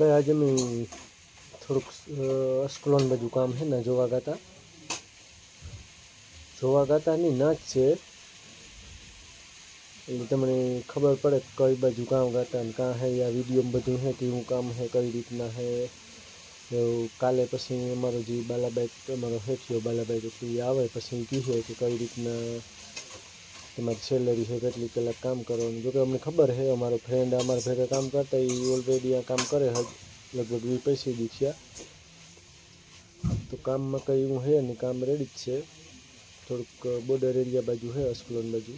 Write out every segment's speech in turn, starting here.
ભાઈ આજે મેં થોડુંક અસ્કલોન બધું કામ છે ને જોવા ગાતા જોવા ગાતાની ના જ છે એટલે તમને ખબર પડે કઈ બાજુ કામ ગાતા ને કાં હે આ વીડિયો બધું હે કેવું કામ હે કઈ રીતના હે એવું કાલે પછી અમારો જે બાલાબાઈ અમારો હેઠિયો બાલાબાઈ પછી આવે પછી કહે કે કઈ રીતના તમારી સેલરી છે કેટલી કલાક કામ કરવાનું. જોકે અમને ખબર છે, અમારો ફ્રેન્ડ અમારા ભેગા કામ કરતા એ ઓલરેડી આ કામ કરે હજ લગભગ વીસ પૈસે દી થયા. તો કામમાં કંઈ એવું છે નહીં, કામ રેડી જ છે. થોડુંક બોર્ડર એરિયા બાજુ છે, અસ્કલોન બાજુ.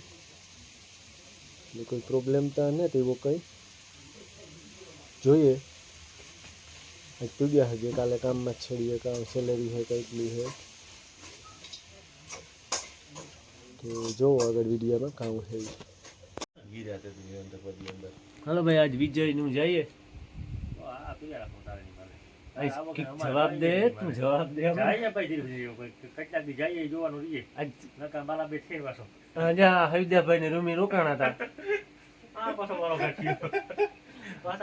એટલે કોઈ પ્રોબ્લેમ તો નથી એવો કંઈ. જોઈએ. આજ પૂગ્યા હજી કાલે કામમાં જ છેડીએ કામ સેલરી છે કેટલી છે. તો જોવો આગળ વિડીયોમાં કામ છે. ઈ. હાલો ભાઈ આજ વિજયનું જઈએ. જવાબ દે તું જવાબ દે આજ આજે હૈદરાભાઈ ને રૂમી રોકાણા હતા આ પાછો પાછો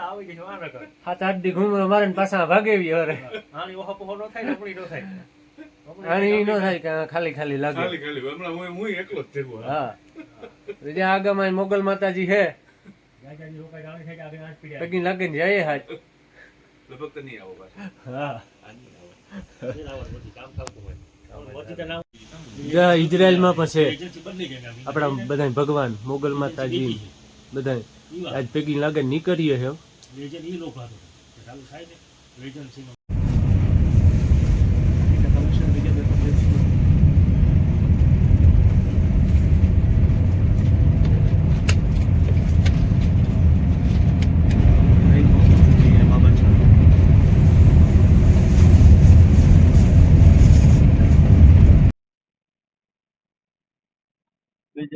આવી જાય વાર આઠ દી ઘૂમરો મારે ને પાછા ભાગે હવે આની આપણી નો થાય. કે ખાલી ખાલી લાગે. ખાલી ખાલી હમણાં હું હું એકલો જ થયો હા. જે આગમાં મોગલ માતાજી હે પગી લાગે ને જાય હાજ લગભગ તો નહીં આવો હા. જય ઇઝરાયલમાં પછી આપણા બધા ભગવાન મોગલ માતાજી બધા આજ પૈકી લાગે નીકળીએ છે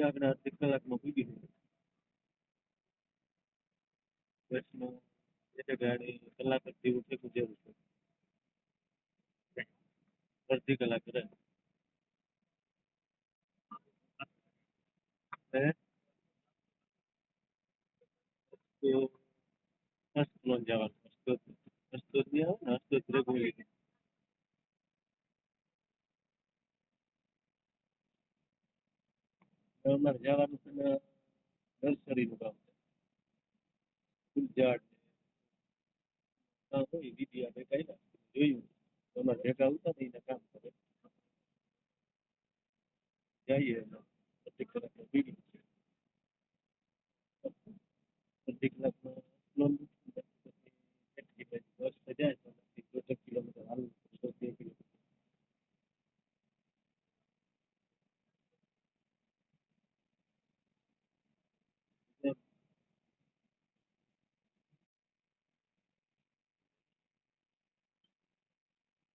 આગળ અડધી કલાકમાં પૂગી બસમાં એટલે ગાડી કલાક જ જેવું છે જેવું છે. અડધી કલાક રહે. તો લોન જવાનું મસ્ત મસ્ત આવે ને? મસ્ત રેગ્યુલર. અમારે જવાનું છે ને નર્સરીનું કામ છે. ફૂલઝાડ કામ હોય દીદી કઈ ના જોયું. અમારે ભેગા આવતા ને એના કામ કરે. જઈએ અમે અડધી કલાકમાં છે. અડધી કલાકમાં લોન બસ જાય તો દોઢ કિલોમીટર હાલવું સો બે કિલોમીટર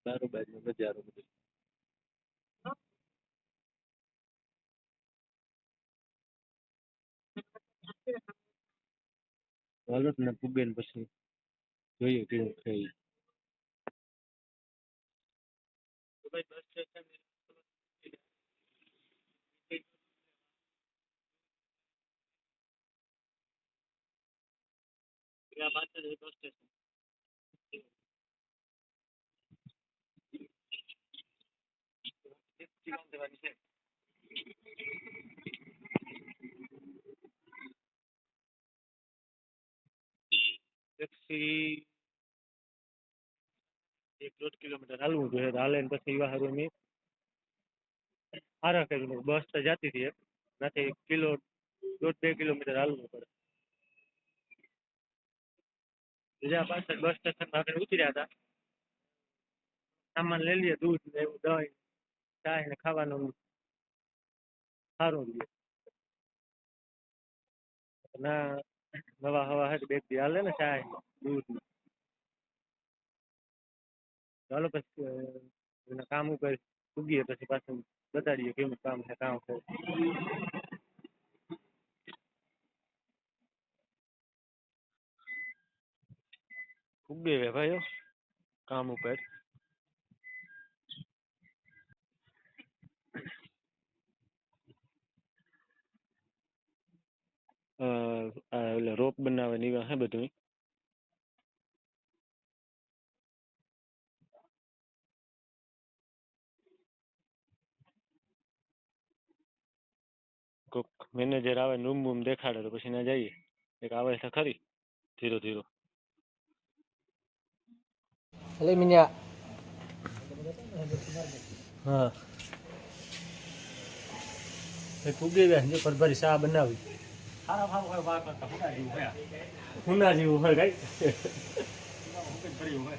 સારું બાજુ નજારો બધો. ચાલો ને પૂગે ને પછી જોઈએ કેવું છે ઈ. ટેક્સી એક દોઢ કિલોમીટર હાલવું જોઈએ તો હાલે ને પછી વાહારું અમે હારા કરીને બસ તો જતી હતી નાથી કિલો દોઢ બે કિલોમીટર હાલવું પડે બીજા પાછળ બસ સ્ટેશન આગળ ઉતર્યા હતા સામાન લઈ લઈએ દૂધ ને એવું દહીં ચાય ને ખાવાનું સારું રહે ના નવા હવા હે બે દી હાલે ને ચાય, દૂધ. ચાલો પછી એના કામ ઉપર ઉગીએ પછી પાછું બતાડીએ કેવું કામ છે કામ છે. ઉગે ભાઈઓ, કામ ઉપર. એટલે રોપ બનાવે ને એવા હે બધું કોક મેનેજર આવે રૂમ બૂમ દેખાડે તો પછી ના જઈએ. એક આવે છે ખરી. ધીરો ધીરો. એટલે મિન્યા. હા. ફૂગી ગયા છે પરભરી શા બનાવી. સારા હોય કરતા ફૂટા જેવું હોય હુના જેવું હોય કઈ ભર્યું હોય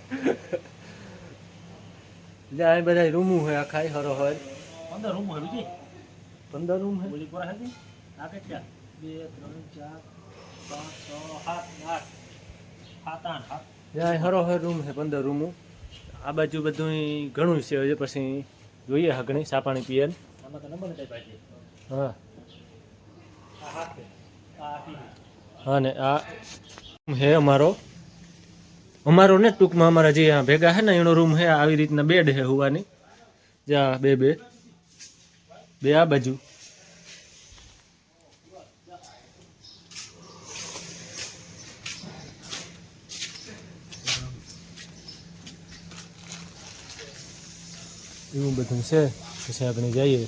જ્યાં બધા રૂમું હોય આખા હરો હોય. પંદર રૂમ હોય બીજી? પંદર રૂમ હોય? બીજી કોરા હતી? આ કેટલા બે ત્રણ ચાર પાંચ છ સાત આઠ. સાત આઠ સાત જ્યાં હરો હોય રૂમ છે પંદર રૂમું. આ બાજુ બધું ઘણું છે હજી પછી જોઈએ હગણી ચા પાણી પીએ ને. આમાં તો નંબર હા. હા હા ને, આ હે અમારો. અમારો ને ટૂંકમાં અમારા જે ભેગા છે ને, એનો રૂમ હે, આવી રીતના બેડ હે હોવાની. જ્યાં બે બે બે આ બાજુ. એવું બધું છે. પછી આપણે જઈએ.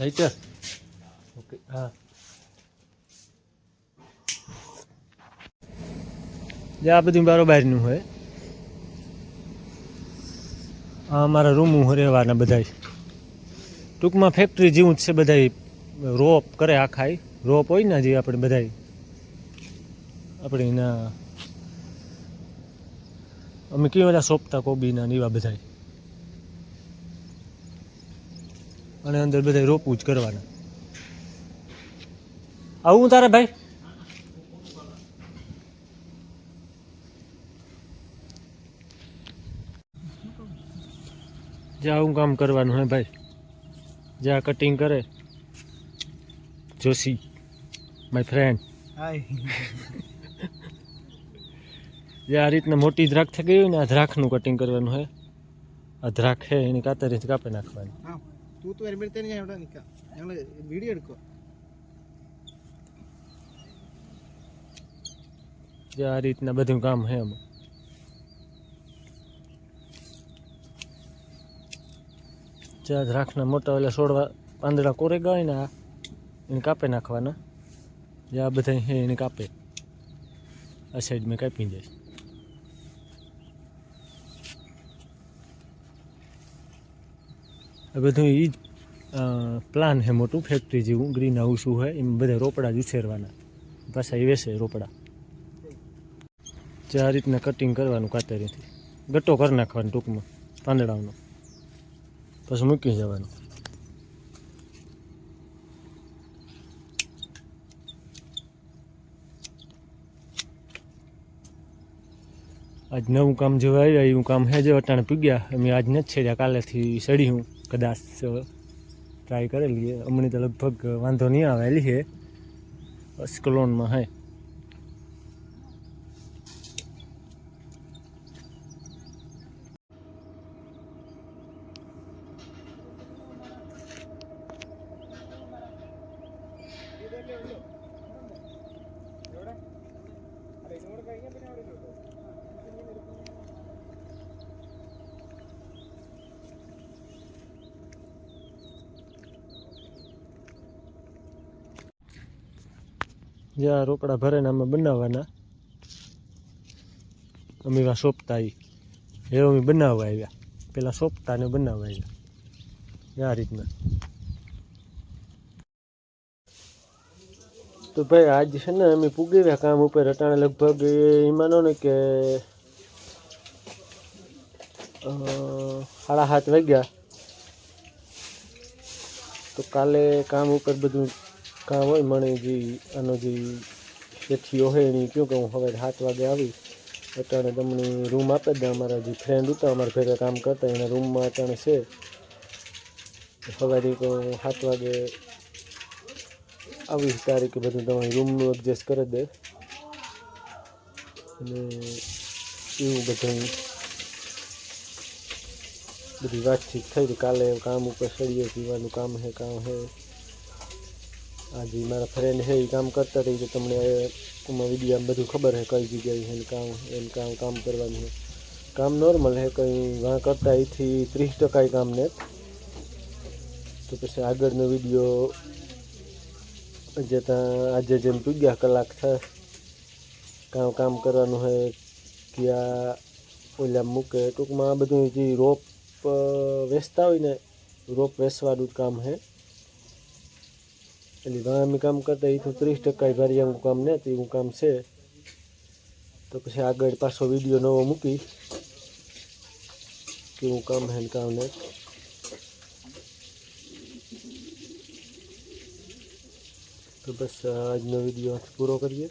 લાઈટર ઓકે હા જે આ બધું બારોબારનું હોય આ અમારા રૂમું રહેવાના બધા ટૂંકમાં ફેક્ટરી જેવું જ છે બધા રોપ કરે આખા રોપ હોય ને જે આપણે બધા આપણે એના અમે કેવા સોંપતા કોબીના ને એવા બધા અને અંદર બધા રોપવું જ કરવાના. આવું તારે ભાઈ? જે આવું કામ કરવાનું હે ભાઈ જે આ કટિંગ કરે, જોશી માય ફ્રેન્ડ જે આ રીતના મોટી દ્રાક્ષ થઈ ગઈ હોય ને, આ દ્રાક્ષનું કટિંગ કરવાનું હે. આ દ્રાક્ષ છે, એની કાતરીથી કાપી નાખવાની. തൂത്ത് വരുമ്പോഴത്തേന് ഞാൻ ഇവിടെ നിൽക്കാം ഞങ്ങൾ വീഡിയോ എടുക്കുക જે આ રીતના બધું કામ છે એમાં જે આ દ્રાક્ષના મોટા ઓલા છોડવા પાંદડા કોરે ગયા હોય ને આ એને કાપી નાખવાના જે આ બધા છે એને કાપે આ સાઈડ મેં કાપી જાય બધું એ જ પ્લાન છે મોટું. ફેક્ટરી જેવું ગ્રીન હાઉસ હોય, એમ બધા રોપડા જ ઉછેરવાના. પાછા એ વેસે રોપડા. જે આ રીતના કટિંગ કરવાનું કાતરીથી. ગટ્ટો કરી નાખવાનો ટૂંકમાં, પાંદડાઓનો. પછી મૂકી જવાનું. આજ નવું કામ જેવું આવ્યા, એવું કામ હે જે અટાણે પીગ્યા. અમે આજ નથી છેડ્યા, કાલેથી સડી હું કદાચ ટ્રાય કરેલી હમણાં તો લગભગ વાંધો નહીં આવેલી છે અસ્કલોનમાં હે. જે આ રોકડા ભરે અમે બનાવવાના. અમે એવા સોંપતા ઈ. એ અમે બનાવવા આવ્યા. પેલા સોંપતા ને બનાવવા આવ્યા. આ રીતના. તો ભાઈ, આજ છે ને અમે પૂગી રહ્યા કામ ઉપર અટાણે લગભગ એ માનો ને કે સાડા સાત વાગ્યા. તો કાલે કામ ઉપર બધું કામ હોય મને જે આનો જે શેઠીઓ હોય એની કહ્યું કે હું હવે સાત વાગે આવી, અટાણે તમને રૂમ આપે દે, અમારા જે ફ્રેન્ડ હતા, અમારા ભેગા કામ કરતા, એના રૂમમાં અટાણે છે. સવારે તો સાત વાગે આવી, તારીખે બધું તમારી રૂમનું એડજસ્ટ કરી દે. અને એવું બધું બધી વાતચીત થઈ, કાલે કામ ઉપર સળીએ પીવાનું કામ હે કામ હે. આજે મારા ફ્રેન્ડ છે એ કામ કરતા રહી તો તમને ટૂંકમાં વીડિયો બધું ખબર છે કઈ જગ્યાએ છે ને કામ એમ કામ કામ કરવાનું છે કામ નોર્મલ છે કંઈ વાં કરતા અહીંથી ત્રીસ ટકા કામ ને તો પછી આગળનો વીડિયો જે ત્યાં આજે જેમ પૂગ્યા કલાક થાય કામ કામ કરવાનું છે ક્યાં ઓલા મૂકે, ટૂંકમાં આ બધું જે રોપ વેચતા હોય ને, રોપ વેચવાનું કામ છે એટલે ઘણા અમે કામ કરતા એ તો ત્રીસ ટકા ભારિયાનું કામ ને એવું કામ છે. તો પછી આગળ પાછો વીડિયો નવો મૂકી. કેવું કામ હે કામ ને. તો બસ આજનો વીડિયો પૂરો કરીએ.